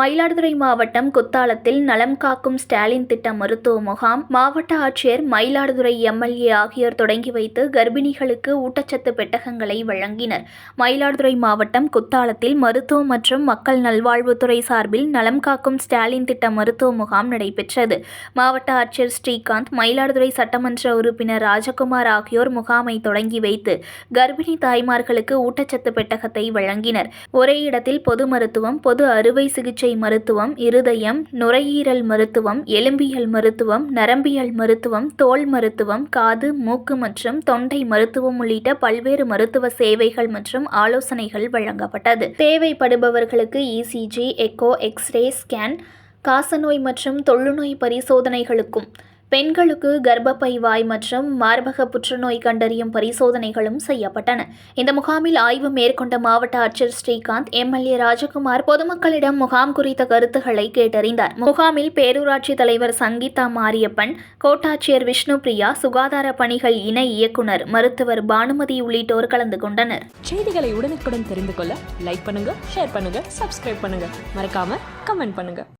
மயிலாடுதுறை மாவட்டம் குத்தாலத்தில் நலம் காக்கும் ஸ்டாலின் திட்ட மருத்துவ முகாம் மாவட்ட ஆட்சியர் மயிலாடுதுறை எம்எல்ஏ ஆகியோர் தொடங்கி வைத்து கர்ப்பிணிகளுக்கு ஊட்டச்சத்து பெட்டகங்களை வழங்கினர். மயிலாடுதுறை மாவட்டம் குத்தாலத்தில் மருத்துவ மற்றும் மக்கள் நல்வாழ்வுத்துறை சார்பில் நலம் காக்கும் ஸ்டாலின் திட்ட மருத்துவ முகாம் நடைபெற்றது. மாவட்ட ஆட்சியர் ஸ்ரீகாந்த் மயிலாடுதுறை சட்டமன்ற உறுப்பினர் ராஜகுமார் ஆகியோர் முகாமை தொடங்கி வைத்து கர்ப்பிணி தாய்மார்களுக்கு ஊட்டச்சத்து பெட்டகத்தை வழங்கினர். ஒரே இடத்தில் பொது மருத்துவம் பொது அறுவை சிகிச்சை மருத்துவம் இருதயம் நுரையீரல் மருத்துவம் எலும்பியல் மருத்துவம் நரம்பியல் மருத்துவம் தோல் மருத்துவம் காது மூக்கு மற்றும் தொண்டை மருத்துவம் உள்ளிட்ட பல்வேறு மருத்துவ சேவைகள் மற்றும் ஆலோசனைகள் வழங்கப்பட்டது. தேவைப்படுபவர்களுக்கு ECG echo x ray scan காசநோய் மற்றும் தொழுநோய் பரிசோதனைகளுக்கும் பெண்களுக்கு கர்ப்பப்பை வாய் மற்றும் மார்பக புற்றுநோய் கண்டறியும் பரிசோதனைகளும் செய்யப்பட்டன. இந்த முகாமில் ஆய்வு மேற்கொண்ட மாவட்ட ஆட்சியர் ஸ்ரீகாந்த் எம்எல்ஏ ராஜகுமார் பொதுமக்களிடம் முகாம் குறித்த கருத்துக்களை கேட்டறிந்தார். முகாமில் பேரூராட்சி தலைவர் சங்கீதா மாரியப்பன் கோட்டாட்சியர் விஷ்ணு பிரியா சுகாதார பணிகள் இணை இயக்குனர் மருத்துவர் பானுமதி உள்ளிட்டோர் கலந்து கொண்டனர். செய்திகளை உடனுக்குடன் தெரிந்து கொள்ள லைக் பண்ணுங்க ஷேர் பண்ணுங்க சப்ஸ்கிரைப் பண்ணுங்க. மறக்காம கமெண்ட் பண்ணுங்க.